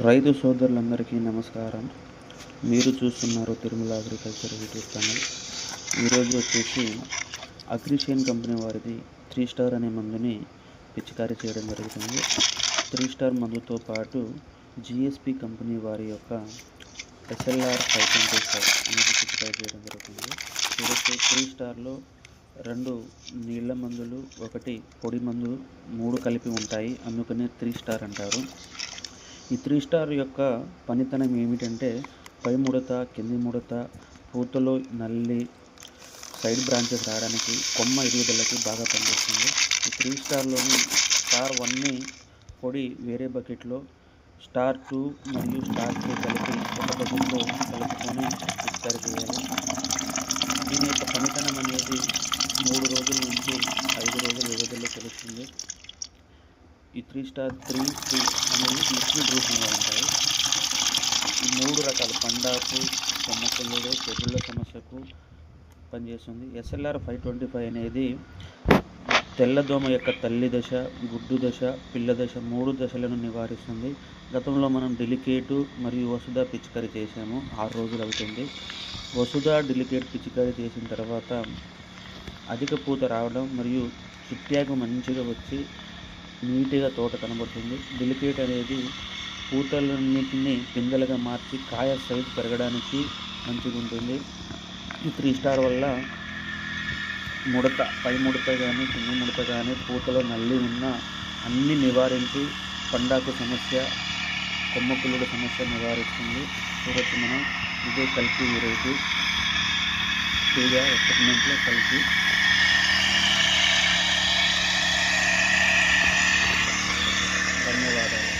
రైతు సోదరులందరికీ నమస్కారం. మీరు చూస్తున్నారు తిరుమల అగ్రికల్చర్ యూట్యూబ్ ఛానల్ ఈరోజు వచ్చేసి అగ్రిషియన్ కంపెనీ వారిది త్రీ స్టార్ అనే మందుని పిచికారీ చేయడం జరుగుతుంది. త్రీ స్టార్ మందుతో పాటు జిఎస్పి కంపెనీ వారి యొక్క ఎస్ఎల్ఆర్ ఫైవ్ ట్వంటీ ఫైవ్ అనేది పిచికారీ చేయడం జరుగుతుంది. ఈరోజు త్రీ స్టార్లో రెండు నీళ్ళ మందులు ఒకటి పొడి మందు మూడు కలిపి ఉంటాయి. అందుకనే త్రీ స్టార్ అంటారు. ఈ త్రీ స్టార్ యొక్క పనితనం ఏమిటంటే పై ముడత కింది ముడత పూతలో నల్లి సైడ్ బ్రాంచెస్ రావడానికి కొమ్మ ఎదుగుదలకి బాగా పనిచేస్తుంది. ఈ త్రీ స్టార్లోని స్టార్ వన్ని పొడి వేరే బకెట్లో స్టార్ టూ మరియు స్టార్ త్రీ కలిపి ఒక బకెట్లో కలుపుకొని పిచికారి చేయాలి దీని యొక్క పనితనం అనేది మూడు రోజుల నుంచి ఐదు రోజుల వ్యవధిలో తెలుస్తుంది ఈ త్రీ స్టార్ త్రీ టూ అనేవి లిక్విడ్ రూపంలో ఉంటాయి. ఈ మూడు రకాల పండాకు సమస్యలు తెగుళ్ళ సమస్యకు పనిచేస్తుంది. ఎస్ఎల్ఆర్ ఫైవ్ ట్వంటీ ఫైవ్ అనేది తెల్లదోమ యొక్క తల్లి దశ గుడ్డు దశ పిల్ల దశ మూడు దశలను నివారిస్తుంది. గతంలో మనం డెలికేటు మరియు వసుధ పిచికారీ చేసాము ఆరు రోజులు అవుతుంది. వసుధ డెలికేట్ పిచికారీ చేసిన తర్వాత అధిక పూత రావడం మరియు చిట్యాకు మంచిగా వచ్చి నీట్గా తోట కనబడుతుంది. డెలికేట్ అనేది పూతలన్నింటినీ పిందెలుగా మార్చి కాయ సైజ్ పెరగడానికి మంచిగా ఉంటుంది ఈ త్రీ స్టార్ వల్ల ముడత పై ముడత కానీ కింది ముడత కానీ పూతలో నల్లి ఉన్న అన్నీ నివారించి పండాకు సమస్య కొమ్మకులుడు సమస్య నివారిస్తుంది. చూడొచ్చు మనం ఇదే కలిపి వెరైటీ. తీగ ఎక్విప్మెంట్లో కలిపి ధన్యవాదాలు.